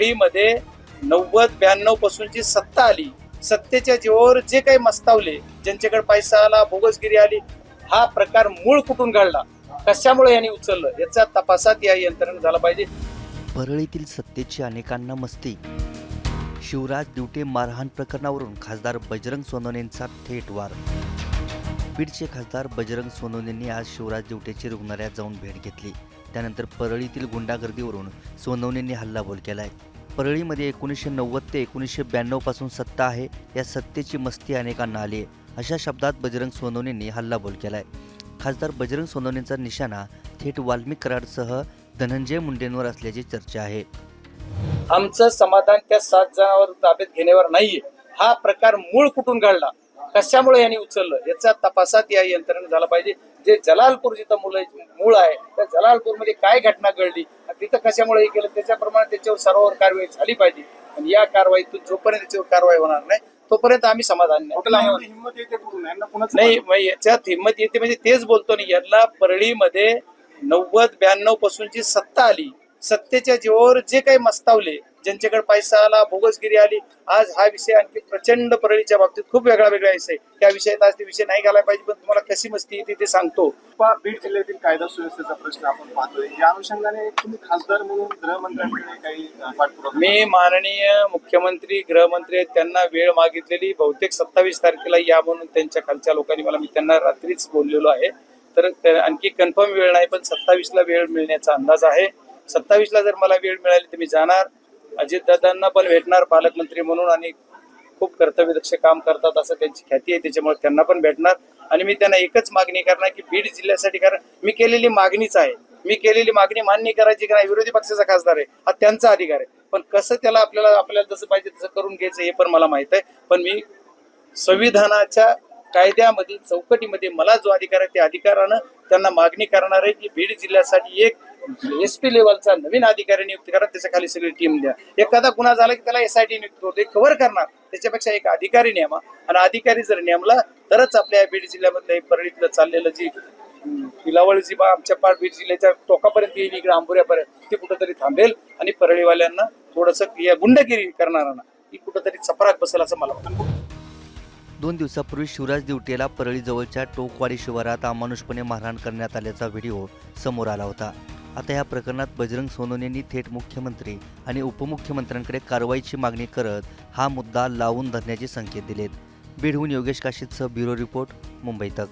परळीमध्ये नव्वद ब्याण्णव पासूनची सत्ता आली. सत्तेच्या जीवावर जे काही मस्तावले ज्यांच्याकडे पैसा आला बोगसगिरी आली हा प्रकार मूळ कुठून घडला? कशामुळे यांनी उचललं? याचा तपासात या यंत्रणा झाला पाहिजे. परळीतील सत्तेची अनेकांना मस्ती. शिवराज दिवटे मारहाण प्रकरणावरून खासदार बजरंग सोनवणेंचा थेट वार. बीडचे खासदार बजरंग सोनवणेंनी आज शिवराज दिवटेची रुग्णालयात जाऊन भेट घेतली. त्यानंतर परळीतील गुंडागर्दीवरून सोनवणेंनी हल्लाबोल केला आहे परळीमध्ये एकोणीसशे नव्वद ते एकोणीसशे ब्याण्णवपासून सत्ता आहे या सत्तेची मस्ती अनेकांना आली आहे. अशा शब्दात बजरंग सोनवणेंनी हल्लाबोल केला आहे खासदार बजरंग सोनवणेंचा निशाणा थेट वाल्मिक कराडसह धनंजय मुंडेंवर असल्याची चर्चा आहे. आमचं समाधान त्या सात जणांवर ताब्यात घेण्यावर नाहीये. हा प्रकार मूळ कुठून घडला? कशामुळे यांनी उचललं? याचा तपासात या यंत्रणा झाला पाहिजे. जे जलालपूर जिथं मुलं मूळ आहे जलालपूरमध्ये काय घटना घडली तिथं कशामुळे हे केलं त्याच्याप्रमाणे त्याच्यावर सर्वांवर कारवाई झाली पाहिजे. आणि या कारवाईतून जोपर्यंत त्याच्यावर कारवाई होणार नाही तोपर्यंत आम्ही समाधान नाही. याच्यात हिंमत येते म्हणजे तेच बोलतो ना यांना परळीमध्ये नव्वद ब्याण्णव पासूनची सत्ता आली. सत्तेच्या जीवावर जे काही मस्तावले ज्यांच्याकडे पैसा आला बोगसगिरी आली आज हा विषय आणखी प्रचंड परळीच्या बाबतीत खूप वेगळा वेगळा विषय. त्या विषयात आज ते विषय नाही घालायला पाहिजे पण तुम्हाला कशी मस्ती येते ते सांगतो. बीड जिल्ह्यातील कायदा सुव्यवस्थेचा प्रश्न आपण पाहतोय. या अनुषंगाने तुम्ही खासदार म्हणून गृहमंत्र्यांकडे काही मी माननीय मुख्यमंत्री गृहमंत्री आहेत त्यांना वेळ मागितलेली. बहुतेक सत्तावीस तारखेला या म्हणून त्यांच्या खालच्या लोकांनी मला मी त्यांना रात्रीच बोललेलो आहे. तर आणखी कन्फर्म वेळ नाही पण सत्तावीसला वेळ मिळण्याचा अंदाज आहे. सत्तावीसला जर मला वेळ मिळाली तर मी जाणार. अजितदादांना पण भेटणार पालकमंत्री म्हणून आणि खूप कर्तव्यदक्ष काम करतात असं त्यांची ख्याती आहे त्याच्यामुळे त्यांना पण भेटणार. आणि मी त्यांना एकच मागणी करणार की बीड जिल्ह्यासाठी कारण मी केलेली मागणीच आहे. मी केलेली मागणी मान्य करायची की नाही विरोधी पक्षाचा खासदार आहे. हा त्यांचा अधिकार आहे. पण कसं त्याला आपल्याला आपल्याला जसं पाहिजे तसं करून घ्यायचं हे पण मला माहीत आहे. पण मी संविधानाच्या कायद्यामध्ये चौकटीमध्ये मला जो अधिकार आहे त्या अधिकारानं त्यांना मागणी करणार आहे की बीड जिल्ह्यासाठी एक एस पी लेवलचा नवीन अधिकारी नियुक्त करा त्याच्याखाली सगळी टीम द्या. एखादा गुन्हा झाला की त्याला एस आय टी नियुक्त होते कव्हर करणार. त्याच्यापेक्षा एक अधिकारी नेमा आणि अधिकारी जर नेमला तरच आपल्या बीड जिल्ह्यामधलं हे परळीतलं चाललेलं जी पिलावळ जी बा आमच्या पाठ बीड जिल्ह्याच्या टोकापर्यंत येईल इकडे आंबोऱ्यापर्यंत ती कुठंतरी थांबेल आणि परळीवाल्यांना थोडस गुंडगिरी करणाऱ्यांना ही कुठंतरी चपराक बसेल असं मला वाटतं. दोन दिवसापूर्वी शिवराज दिवटेला परळीजवळच्या टोकवाडी शिवारात अमानुषपणे मारहाण करण्यात आल्याचा व्हिडिओ समोर आला होता. आता या प्रकरणात बजरंग सोनवणेंनी थेट मुख्यमंत्री आणि उपमुख्यमंत्र्यांकडे कारवाईची मागणी करत हा मुद्दा लावून धरण्याचे संकेत दिलेत. बीडहून योगेश काशीदसह ब्युरो रिपोर्ट मुंबई तक.